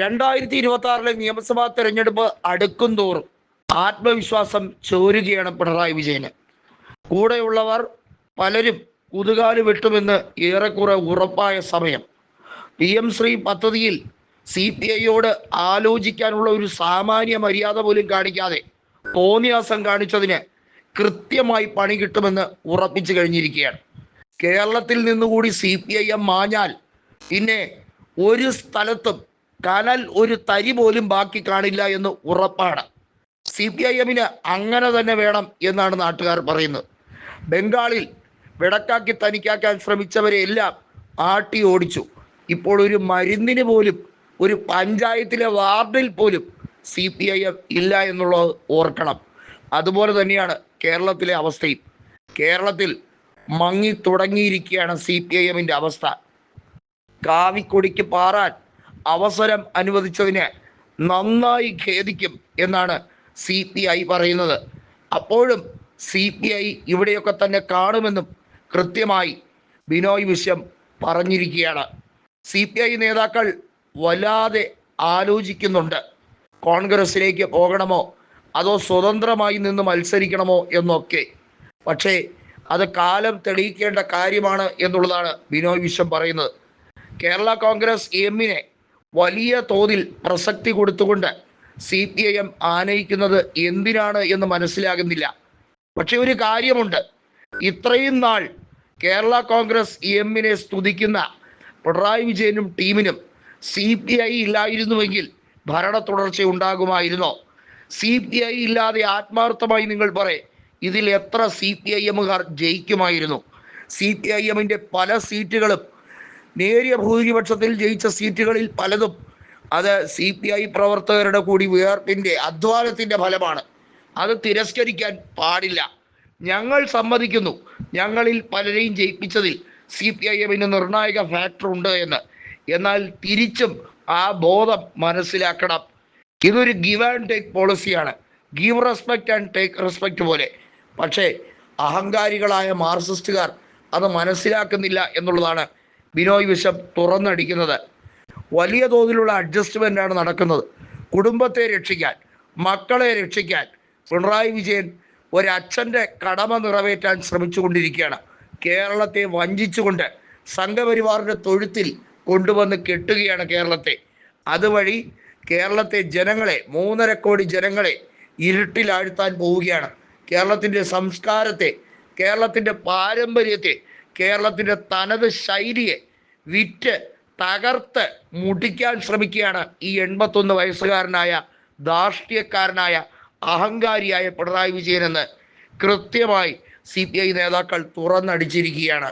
രണ്ടായിരത്തി ഇരുപത്തി ആറിലെ നിയമസഭാ തെരഞ്ഞെടുപ്പ് അടുക്കും തോറും ആത്മവിശ്വാസം ചോരുകയാണ് പിണറായി വിജയന്. കൂടെയുള്ളവർ പലരും കുതുകാൽ വെട്ടുമെന്ന് ഏറെക്കുറെ ഉറപ്പായ സമയം. പി എം ശ്രീ പദ്ധതിയിൽ സി പി ഐയോട് ആലോചിക്കാനുള്ള ഒരു സാമാന്യ മര്യാദ പോലും കാണിക്കാതെ തോന്നിയാസം കാണിച്ചതിന് കൃത്യമായി പണി കിട്ടുമെന്ന് ഉറപ്പിച്ചു കഴിഞ്ഞിരിക്കുകയാണ്. കേരളത്തിൽ നിന്നുകൂടി സി പി ഐ എം മാഞ്ഞാൽ പിന്നെ ഒരു സ്ഥലത്തും കനൽ ഒരു തരി പോലും ബാക്കി കാണില്ല എന്ന് ഉറപ്പാണ്. സി പി ഐ എമ്മിന് അങ്ങനെ തന്നെ വേണം എന്നാണ് നാട്ടുകാർ പറയുന്നത്. ബംഗാളിൽ വിടക്കാക്കി തനിക്കാക്കാൻ ശ്രമിച്ചവരെ എല്ലാം ആട്ടി ഓടിച്ചു. ഇപ്പോൾ ഒരു മരുന്നിന് പോലും ഒരു പഞ്ചായത്തിലെ വാർഡിൽ പോലും സി പി ഐ എം ഇല്ല എന്നുള്ളത് ഓർക്കണം. അതുപോലെ തന്നെയാണ് കേരളത്തിലെ അവസ്ഥയും. കേരളത്തിൽ മങ്ങി തുടങ്ങിയിരിക്കുകയാണ് സി പി ഐ എമ്മിന്റെ അവസ്ഥ. കാവിക്കൊടിക്ക് പാറാൻ അവസരം അനുവദിച്ചതിന് നന്നായി ഖേദിക്കും എന്നാണ് സി പി ഐ പറയുന്നത്. അപ്പോഴും സി പി ഐ ഇവിടെയൊക്കെ തന്നെ കാണുമെന്നും കൃത്യമായി ബിനോയ് വിശ്വം പറഞ്ഞിരിക്കുകയാണ്. സി പി ഐ നേതാക്കൾ വല്ലാതെ ആലോചിക്കുന്നുണ്ട്. കോൺഗ്രസിലേക്ക് പോകണമോ? അതോ സ്വതന്ത്രമായി നിന്ന് മത്സരിക്കണമോ എന്നൊക്കെ. പക്ഷേ അത് കാലം തെളിയിക്കേണ്ട കാര്യമാണ് എന്നുള്ളതാണ് ബിനോയ് വിശ്വം പറയുന്നത്. കേരള കോൺഗ്രസ് എമ്മിനെ വലിയ തോതിൽ പ്രസക്തി കൊടുത്തുകൊണ്ട് സി പി ഐ എം ആനയിക്കുന്നത് എന്തിനാണ് എന്ന് മനസ്സിലാകുന്നില്ല. പക്ഷെ ഒരു കാര്യമുണ്ട്. ഇത്രയും നാൾ കേരള കോൺഗ്രസ് എമ്മിനെ സ്തുതിക്കുന്ന പിണറായി വിജയനും ടീമിനും സി പി ഐ ഇല്ലായിരുന്നുവെങ്കിൽ ഭരണ തുടർച്ച ഉണ്ടാകുമായിരുന്നോ? സി പി ഐ ഇല്ലാതെ ആത്മാർത്ഥമായി നിങ്ങൾ പറയേ ഇതിൽ എത്ര സി പി ഐ എമ്മുകാർ ജയിക്കുമായിരുന്നു? സി പി ഐ എമ്മിന്റെ പല സീറ്റുകളും നേരിയ ഭൂരിപക്ഷത്തിൽ ജയിച്ച സീറ്റുകളിൽ പലതും അത് സി പി ഐ പ്രവർത്തകരുടെ കൂടി വിയർപ്പിന്റെ അധ്വാനത്തിന്റെ ഫലമാണ്. അത് തിരസ്കരിക്കാൻ പാടില്ല. ഞങ്ങൾ സമ്മതിക്കുന്നു. ഞങ്ങളിൽ പലരെയും ജയിപ്പിച്ചതിൽ സി പി ഐ എമ്മിന് നിർണായക ഫാക്ടർ ഉണ്ട് എന്ന്. എന്നാൽ തിരിച്ചും ആ ബോധം മനസ്സിലാക്കണം. ഇതൊരു give and take പോളിസിയാണ് give respect and take respect പോലെ. പക്ഷേ അഹങ്കാരികളായ മാർക്സിസ്റ്റുകാർ അത് മനസ്സിലാക്കുന്നില്ല എന്നുള്ളതാണ് ബിനോയ് വിശ്വം തുറന്നടിക്കുന്നത്. വലിയ തോതിലുള്ള അഡ്ജസ്റ്റ്മെന്റ് ആണ് നടക്കുന്നത്. കുടുംബത്തെ രക്ഷിക്കാൻ മക്കളെ രക്ഷിക്കാൻ പിണറായി വിജയൻ ഒരച്ഛന്റെ കടമ നിറവേറ്റാൻ ശ്രമിച്ചു കൊണ്ടിരിക്കുകയാണ് കേരളത്തെ വഞ്ചിച്ചുകൊണ്ട് സംഘപരിവാറിന്റെ തൊഴുത്തിൽ കൊണ്ടുവന്ന് കെട്ടുകയാണ് കേരളത്തെ. അതുവഴി കേരളത്തെ ജനങ്ങളെ മൂന്നര കോടി ജനങ്ങളെ ഇരുട്ടിലാഴ്ത്താൻ പോവുകയാണ്. കേരളത്തിന്റെ സംസ്കാരത്തെ കേരളത്തിന്റെ പാരമ്പര്യത്തെ കേരളത്തിന്റെ തനത് ശൈലിയെ വിറ്റ് തകർത്ത് മുടിക്കാൻ ശ്രമിക്കുകയാണ് ഈ എൺപത്തൊന്ന് വയസ്സുകാരനായ ധാർഷ്ട്യക്കാരനായ അഹങ്കാരിയായ പിണറായി വിജയനെന്ന് കൃത്യമായി സി പി ഐ നേതാക്കൾ തുറന്നടിച്ചിരിക്കുകയാണ്.